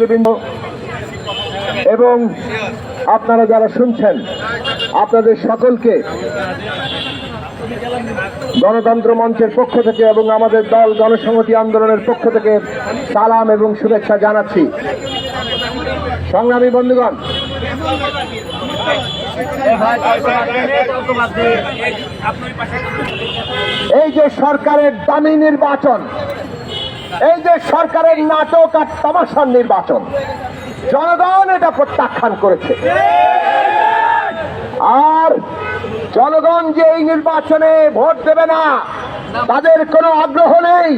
নেতৃবৃন্দ। এবং আপনারা যারা শুনছেন, আপনাদের সকলকে গণতন্ত্র মঞ্চের পক্ষ থেকে এবং আমাদের দল গণসংহতি আন্দোলনের পক্ষ থেকে সালাম এবং শুভেচ্ছা জানাচ্ছি। সংগ্রামী বন্ধুগণ, এই যে সরকারের দামি নির্বাচন এই যে সরকারের নাটক আর তামাশার নির্বাচন, জনগণ এটা প্রত্যাখ্যান করেছে। আর জনগণ যে এই নির্বাচনে ভোট দেবে না, তাদের কোনো আগ্রহ নেই,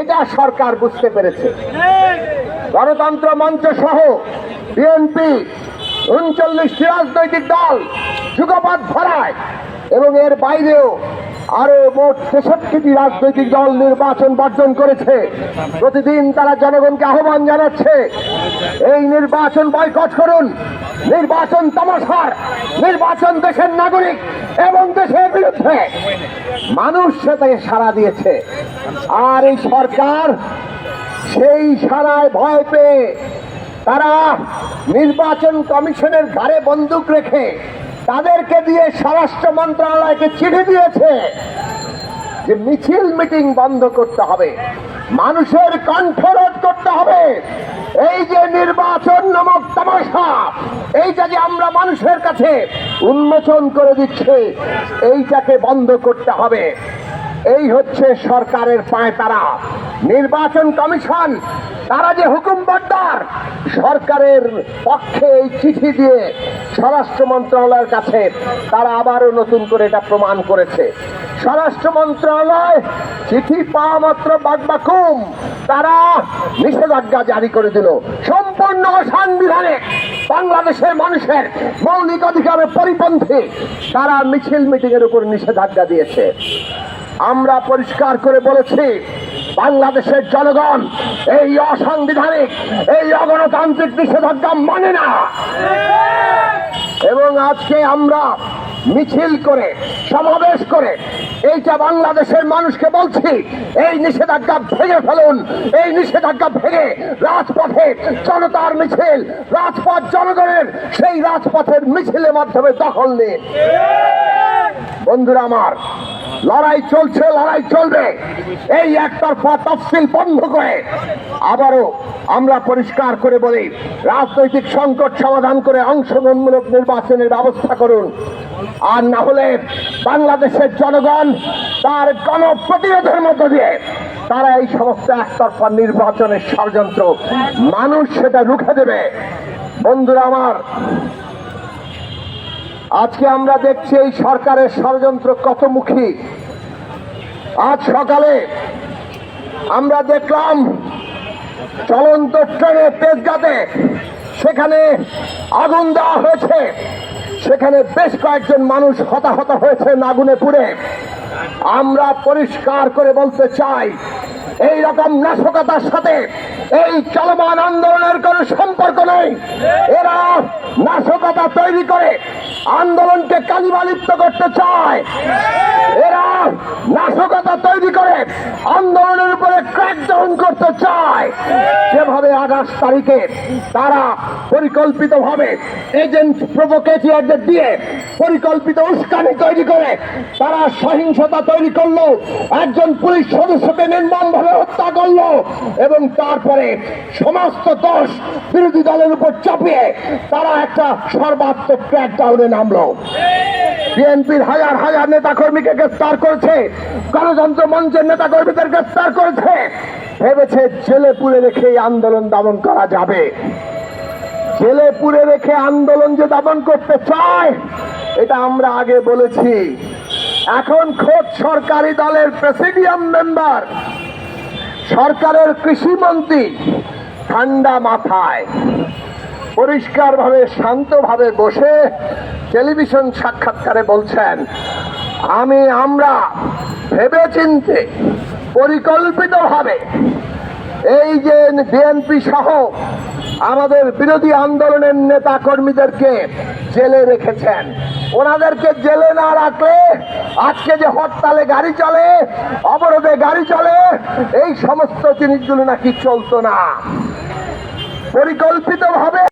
এটা সরকার বুঝতে পেরেছে। গণতন্ত্র মঞ্চ সহ বিএনপি উনচল্লিশটি রাজনৈতিক দল যুগপাত ভরায়, এবং এর বাইরেও আরও মোট তেষট্টিটি রাজনৈতিক দল নির্বাচন বর্জন করেছে। প্রতিদিন তারা জনগণকে আহ্বান জানাচ্ছে, এই নির্বাচন বয়কট করুন। নির্বাচন তামাশার, নির্বাচন দেশের নাগরিক এবং দেশের বিরুদ্ধে। মানুষ সেটাকে সাড়া দিয়েছে। আর এই সরকার সেই সারায় ভয় পেয়ে তারা নির্বাচন কমিশনের ঘাড়ে বন্দুক রেখে তাদেরকে দিয়ে স্বরাষ্ট্র মন্ত্রণালয়কে চিঠি দিয়েছে যে মিছিল মিটিং বন্ধ করতে হবে, মানুষের কণ্ঠরোধ করতে হবে। এই যে নির্বাচন নামক তামাশা, এইটা যে আমরা মানুষের কাছে উন্মোচন করে দিচ্ছে, এইটাকে বন্ধ করতে হবে। এই হচ্ছে সরকারের পায় তারা নির্বাচন কমিশন, তারা যে হুকুমবদ্দার সরকারের পক্ষে এই চিঠি দিয়ে স্বরাষ্ট্র মন্ত্রণালয়ের কাছে তারা আবারও নতুন করে এটা প্রমাণ করেছে। স্বরাষ্ট্র মন্ত্রণালয় চিঠি পাওয়া মাত্র বাগবাকুম তারা নিষেধাজ্ঞা জারি করে দিল। সম্পূর্ণ অসাংবিধানিক, বাংলাদেশের মানুষের মৌলিক অধিকারের পরিপন্থী, তারা মিছিল মিটিং এর উপর নিষেধাজ্ঞা দিয়েছে। আমরা পরিষ্কার করে বলেছি, বাংলাদেশের জনগণ এই অসাংবিধানিক, এই অগণতান্ত্রিক নিষেধাজ্ঞা মানে না। এবং আজকে আমরা মিছিল করে, সমাবেশ করে এইটা বাংলাদেশের মানুষকে বলছি, এই নিষেধাজ্ঞা ভেঙে ফেলুন, এই নিষেধাজ্ঞা ভেঙে রাজপথে জনতার মিছিল, রাজপথ জনগণের সেই রাজপথের মিছিলের মাধ্যমে দখল নিন। বন্ধুরা আমার লড়াই চলছে, লড়াই চলবে। এই একতরফা তফসিল বন্ধ করে আবারও আমরা পরিষ্কার করে বলি, রাজনৈতিক সংকট সমাধান করে অংশগ্রহণমূলক নির্বাচনের ব্যবস্থা করুন। আর না হলে বাংলাদেশের জনগণ তার গণপ্রতিরোধের মধ্য দিয়ে তারা এই সমস্ত একতরফা নির্বাচনের ষড়যন্ত্র মানুষ সেটা রুখে দেবে। বন্ধুরা আমার আজকে আমরা দেখছি এই সরকারের ষড়যন্ত্র কতমুখী। আজ সকালে আমরা দেখলাম চলন্ত ট্রেনে তেজগাতে সেখানে আগুন দেওয়া হয়েছে। সেখানে বেশ কয়েকজন মানুষ হতাহত হয়েছে আগুনে পুড়ে আমরা পরিষ্কার করে বলতে চাই, এই রকম নাশকতার সাথে এই চলমান আন্দোলনের কোনো সম্পর্ক নেই। এরা নাশকতা তৈরি করে আন্দোলনকে কালিমালিপ্ত করতে চায়। এরা নাশকতা তৈরি করে আন্দোলনের উপরে ক্র্যাকডাউন করতে চায়। যেভাবে আঠাশ তারিখে তারা পরিকল্পিতভাবে এজেন্ট প্রভোকেটিয়ারদের দিয়ে পরিকল্পিত উস্কানি তৈরি করে, তারা সহিংসতা তৈরি করল, একজন পুলিশ সদস্যকে নির্মমভাবে হত্যা করল, এবং তারপরে সমস্ত দোষ বিরোধী দলের উপর চাপিয়ে তারা একটা সর্বাত্মক ক্র্যাকডাউনে নামলো। বিএনপির হাজার হাজার নেতা কর্মীকে গ্রেফতার করেছে, গণতন্ত্র মঞ্চের নেতা কর্মীদের গ্রেফতার করেছে। ভেবেছে জেলে পুড়ে রেখে এই আন্দোলন দমন করা যাবে। জেলে পুড়ে রেখে আন্দোলন যে দমন করতে চায় এটা আমরা আগে বলেছি। এখন খোদ সরকারি দলের প্রেসিডিয়াম মেম্বার, সরকারের কৃষিমন্ত্রী ঠান্ডা মাথায়, পরিষ্কারভাবে, শান্তভাবে বসে টেলিভিশন সাক্ষাৎকারে বলছেন, আমি আমরা ভেবে চিনতে পরিকল্পিতভাবে এই যে বিএনপি সহ আমাদের বিরোধী আন্দোলনের নেতা কর্মীদেরকে জেলে রেখেছেন। ওনাদেরকে জেলে না রাখলে, আজকে যে হরতালে গাড়ি চলে, অবরোধে গাড়ি চলে, এই সমস্ত জিনিসগুলো নাকি চলতো না। পরিকল্পিতভাবে